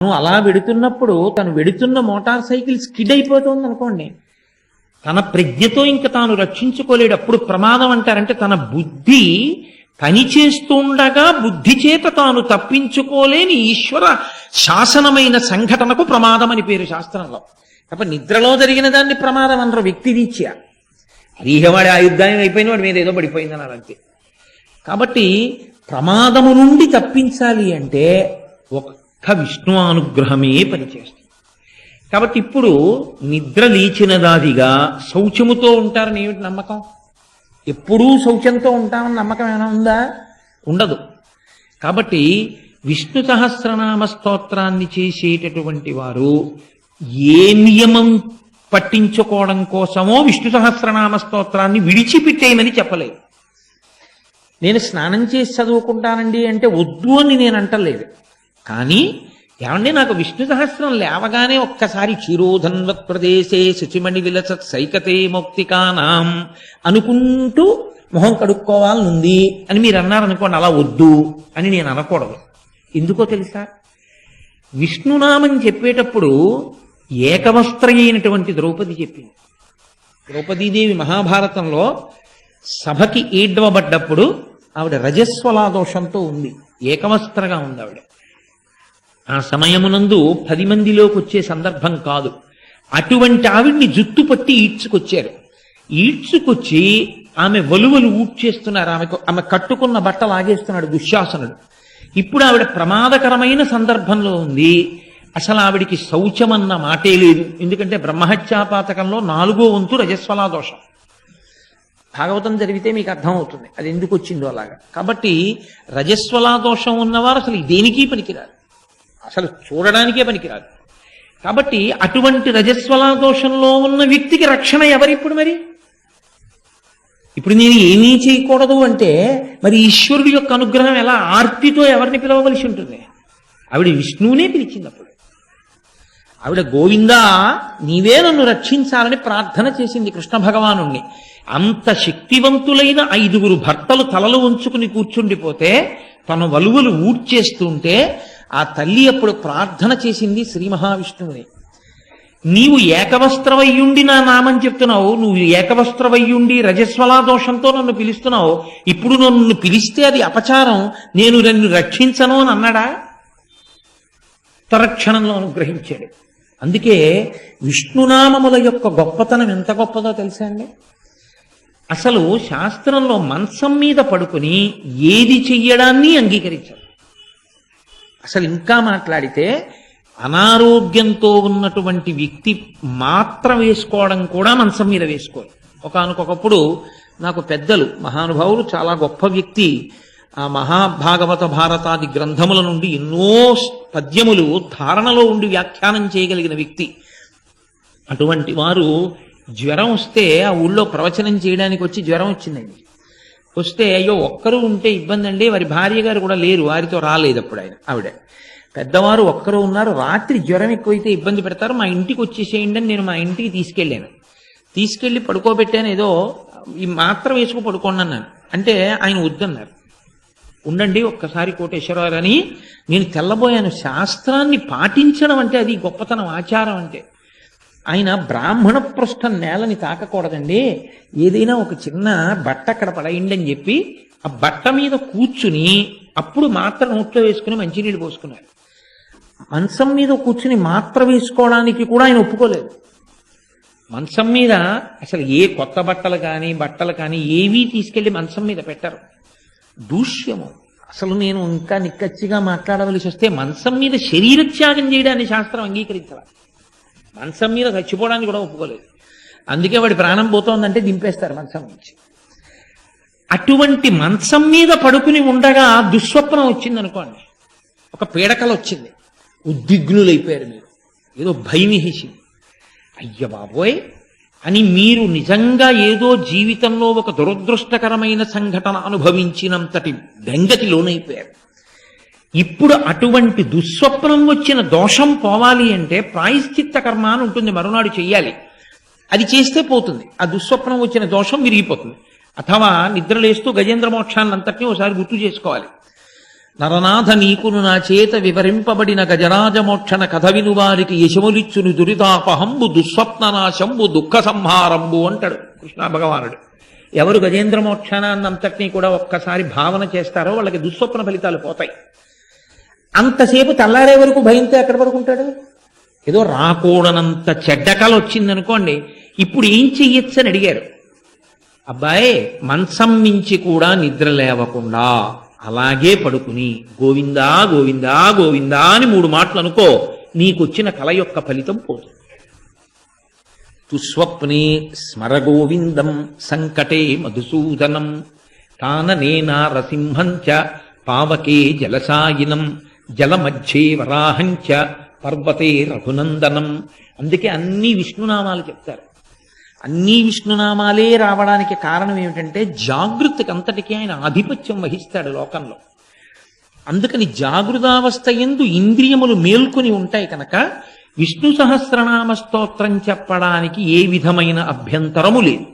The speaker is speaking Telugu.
తను అలా వెడుతున్నప్పుడు తను వెడుతున్న మోటార్ సైకిల్ స్కిడ్ అయిపోతుంది అనుకోండి. తన ప్రజ్ఞతో ఇంకా తాను రక్షించుకోలేడు అప్పుడు ప్రమాదం అంటారంటే తన బుద్ధి పని చేస్తుండగా బుద్ధి చేత తాను తప్పించుకోలేని ఈశ్వర శాసనమైన సంఘటనకు ప్రమాదం అని పేరు శాస్త్రంలో. తప్ప నిద్రలో జరిగిన దాన్ని ప్రమాదం అనరు వ్యక్తి రీత్యా ఆయుద్ధాయం అయిపోయిన వాడి మీద ఏదో పడిపోయిందని అంతే. కాబట్టి ప్రమాదము నుండి తప్పించాలి అంటే ఒక్క విష్ణు అనుగ్రహమే పనిచేస్తుంది. కాబట్టి ఇప్పుడు నిద్ర లేచినదాదిగా శౌచముతో ఉంటారని ఏమిటి నమ్మకం? ఎప్పుడూ శౌచంతో ఉంటామని నమ్మకం ఏమైనా ఉందా? ఉండదు. కాబట్టి విష్ణు సహస్రనామ స్తోత్రాన్ని చేసేటటువంటి వారు ఏ నియమం పట్టించుకోవడం కోసమో విష్ణు సహస్రనామ స్తోత్రాన్ని విడిచిపెట్టేయమని చెప్పలేదు. నేను స్నానం చేసి చదువుకుంటానండి అంటే వద్దు అని నేను అంటలేదు. కానీ ఏమండి నాకు విష్ణు సహస్రం లేవగానే ఒక్కసారి చిరోధన్వత్ ప్రదేశే శుచిమణి విలసత్ సైకతే మౌక్తికానాం అనుకుంటూ మొహం కడుక్కోవాలనుంది అని మీరు అన్నారనుకోండి అలా వద్దు అని నేను అనకూడదు. ఎందుకో తెలుసా? విష్ణునామం చెప్పేటప్పుడు ఏకవస్త్ర అయినటువంటి ద్రౌపది చెప్పింది. ద్రౌపదీదేవి మహాభారతంలో సభకి ఈడ్వబడ్డప్పుడు ఆవిడ రజస్వలా దోషంతో ఉంది. ఏకవస్త్రగా ఉంది ఆవిడ. ఆ సమయమునందు పది మందిలోకి వచ్చే సందర్భం కాదు. అటువంటి ఆవిడ్ని జుత్తు పట్టి ఈడ్చుకొచ్చారు. ఈడ్చుకొచ్చి ఆమె వలువలు ఊడ్చేస్తున్నారు. ఆమెకు ఆమె కట్టుకున్న బట్ట లాగేస్తున్నాడు దుశ్శాసనుడు. ఇప్పుడు ఆవిడ ప్రమాదకరమైన సందర్భంలో ఉంది. అసలు ఆవిడికి శౌచమన్న మాటే లేదు. ఎందుకంటే బ్రహ్మహత్యాపాతకంలో నాలుగో వంతు రజస్వలా దోషం. భాగవతం జరిగితే మీకు అర్థమవుతుంది. అది ఎందుకు వచ్చిందో అలాగా. కాబట్టి రజస్వలా దోషం ఉన్నవారు అసలు దేనికి పనికిరారు. అసలు చూడడానికే పనికిరాదు. కాబట్టి అటువంటి రజస్వల దోషంలో ఉన్న వ్యక్తికి రక్షణ ఎవరిప్పుడు మరి? ఇప్పుడు నేను ఏమీ చేయకూడదు అంటే మరి ఈశ్వరుడి యొక్క అనుగ్రహం ఎలా ఆర్తితో ఎవరిని పిలవవలసి ఉంటుంది? ఆవిడ విష్ణువునే పిలిచింది అప్పుడు ఆవిడ గోవిందా నీవే నన్ను రక్షించాలని ప్రార్థన చేసింది కృష్ణ భగవాను అంత శక్తివంతులైన ఐదుగురు భర్తలు తలలు ఉంచుకుని కూర్చుండిపోతే తన వలువలు ఊడ్చేస్తుంటే ఆ తల్లి అప్పుడు ప్రార్థన చేసింది శ్రీ మహావిష్ణువుని. నీవు ఏకవస్త్రవయ్యుండి నా నామం చెప్తున్నావు నువ్వు ఏకవస్త్రవయ్యుండి రజస్వలా దోషంతో నన్ను పిలుస్తున్నావు ఇప్పుడు నన్ను పిలిస్తే అది అపచారం నేను నన్ను రక్షించను అని అన్నాడా? తరక్షణంలో అనుగ్రహించాడు. అందుకే విష్ణునామముల యొక్క గొప్పతనం ఎంత గొప్పదో తెలుసా అండి? అసలు శాస్త్రంలో మంచం మీద పడుకుని ఏది చెయ్యడాన్ని అంగీకరించారు అసలు ఇంకా మాట్లాడితే అనారోగ్యంతో ఉన్నటువంటి వ్యక్తి మాత్రం వేసుకోవడం కూడా మనసం మీద వేసుకోరు. ఒకనకొకప్పుడు నాకు పెద్దలు మహానుభావులు చాలా గొప్ప వ్యక్తి ఆ మహాభాగవత భారతాది గ్రంథముల నుండి ఎన్నో పద్యములు ధారణలో ఉండి వ్యాఖ్యానం చేయగలిగిన వ్యక్తి. అటువంటి వారు జ్వరం వస్తే ఆ ఊళ్ళో ప్రవచనం చేయడానికి వచ్చి జ్వరం వచ్చిందండి. వస్తే అయ్యో ఒక్కరు ఉంటే ఇబ్బంది అండి వారి భార్య గారు కూడా లేరు. వారితో రాలేదు అప్పుడు ఆయన ఆవిడ. పెద్దవారు ఒక్కరు ఉన్నారు. రాత్రి జ్వరం ఎక్కువైతే ఇబ్బంది పెడతారు. మా ఇంటికి వచ్చేసేయండి అని నేను మా ఇంటికి తీసుకెళ్ళాను. తీసుకెళ్ళి పడుకోబెట్టాను. ఏదో ఈ మాత్రం వేసుకు పడుకోండి అన్నాను. అంటే ఆయన వద్దన్నారు. ఉండండి ఒక్కసారి కోటేశ్వరరావు అని నేను తెల్లబోయాను. శాస్త్రాన్ని పాటించడం అంటే అది గొప్పతనం ఆచారం అంటే. ఆయన బ్రాహ్మణ పృష్టం నేలని తాకకూడదండి. ఏదైనా ఒక చిన్న బట్ట అక్కడ పడయండి అని చెప్పి ఆ బట్ట మీద కూర్చుని అప్పుడు మాత్ర నోట్లో వేసుకుని మంచినీళ్ళు పోసుకున్నారు. మంచం మీద కూర్చుని మాత్ర వేసుకోవడానికి కూడా ఆయన ఒప్పుకోలేదు. మంచం మీద అసలు ఏ కొత్త బట్టలు కానీ బట్టలు కానీ ఏవీ తీసుకెళ్ళి మంచం మీద పెట్టరు. దూష్యము. అసలు నేను ఇంకా నిక్కచ్చిగా మాట్లాడవలసి వస్తే మంచం మీద శరీర త్యాగం చేయడాన్ని శాస్త్రం అంగీకరించాలి మంచం మీద చచ్చిపోవడానికి కూడా ఒప్పుకోలేదు. అందుకే వాడి ప్రాణం పోతోందంటే దింపేస్తారు మంచం నుంచి. అటువంటి మంచం మీద పడుకుని ఉండగా దుస్వప్నం వచ్చింది అనుకోండి ఒక పీడకలు వచ్చింది. ఉద్విగ్నులైపోయారు మీరు. ఏదో భయం అయ్య బాబోయ్! అని మీరు నిజంగా ఏదో జీవితంలో ఒక దురదృష్టకరమైన సంఘటన అనుభవించినంతటి బెంగకి లోనైపోయారు. ఇప్పుడు అటువంటి దుస్వప్నం వచ్చిన దోషం పోవాలి అంటే ప్రాయశ్చిత్త కర్మ అని ఉంటుంది మరునాడు చెయ్యాలి. అది చేస్తే పోతుంది. ఆ దుస్వప్నం వచ్చిన దోషం విరిగిపోతుంది. అథవా నిద్రలేస్తూ గజేంద్ర మోక్షాన్ని అంతటినీ ఒకసారి గుర్తు చేసుకోవాలి. నరనాథ నీకును నా చేత వివరింపబడిన గజరాజమోక్షణ కథ విను వారికి యశములిచ్చును దురితాపహంబు దుస్వప్ననాశంబు దుఃఖ సంహారంబు అంటాడు కృష్ణ భగవానుడు. ఎవరు గజేంద్ర మోక్షణాన్నంతటినీ కూడా ఒక్కసారి భావన చేస్తారో వాళ్ళకి దుస్వప్న ఫలితాలు పోతాయి. అంతసేపు తెల్లారే వరకు భయంతో ఎక్కడ పడుకుంటాడు? ఏదో రాకూడనంత చెడ్డ కల వచ్చిందనుకోండి ఇప్పుడు ఏం చెయ్యొచ్చు అని అడిగారు. అబ్బాయి మంచం మించి కూడా నిద్ర లేవకుండా అలాగే పడుకుని గోవిందా గోవిందా గోవిందా అని మూడు మాటలు అనుకో నీకొచ్చిన కల యొక్క ఫలితం పోతుంది తుస్వప్నే స్మర గోవిందం సంకటే మధుసూదనం తాననేనా రసింహంచ పావకే జలసాయినం జలమధ్యే వరాహంచ పర్వతే రఘునందనం. అందుకే అన్ని విష్ణునామాలు చెప్తారు. అన్ని విష్ణునామాలే రావడానికి కారణం ఏమిటంటే జాగృతికి అంతటికీ ఆయన ఆధిపత్యం వహిస్తాడు లోకంలో. అందుకని జాగృతావస్థ ఎందు ఇంద్రియములు మేల్కొని ఉంటాయి కనుక విష్ణు సహస్రనామ స్తోత్రం చెప్పడానికి ఏ విధమైన అభ్యంతరము లేదు.